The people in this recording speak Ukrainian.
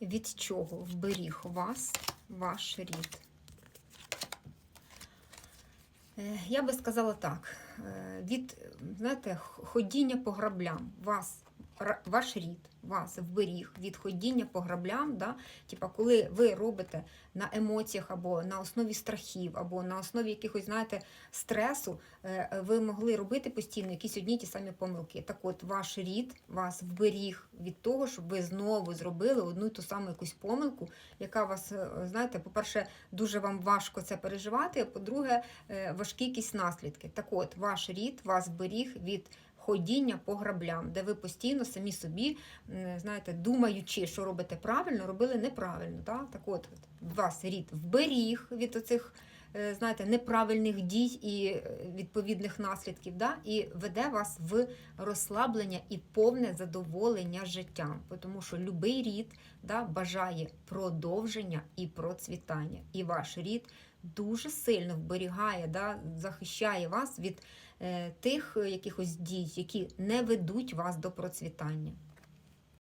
від чого вберіг вас ваш рід? Е, Я би сказала так: е, від знаєте, ходіння по граблям, вас, ваш рід, вас вберіг від ходіння по граблям, да? Типа, коли ви робите на емоціях або на основі страхів, або на основі якихось, знаєте, стресу, е, ви могли робити постійно якісь одні ті самі помилки. Так от, ваш рід вас вберіг від того, щоб ви знову зробили одну й ту саму якусь помилку, яка вас, е, знаєте, по-перше, дуже вам важко це переживати, а по-друге, е, важкі якісь наслідки. Так от, ваш рід вас вберіг від ходіння по граблям, де ви постійно самі собі, знаєте, думаючи, що робите правильно, робили неправильно. Так, Так от, вас рід вберіг від оцих. Е, Знаєте, неправильних дій і е, відповідних наслідків, да? і веде вас в розслаблення і повне задоволення життям, тому що любий рід да, бажає продовження і процвітання. І ваш рід дуже сильно вберігає, да, захищає вас від е, тих якихось дій, які не ведуть вас до процвітання.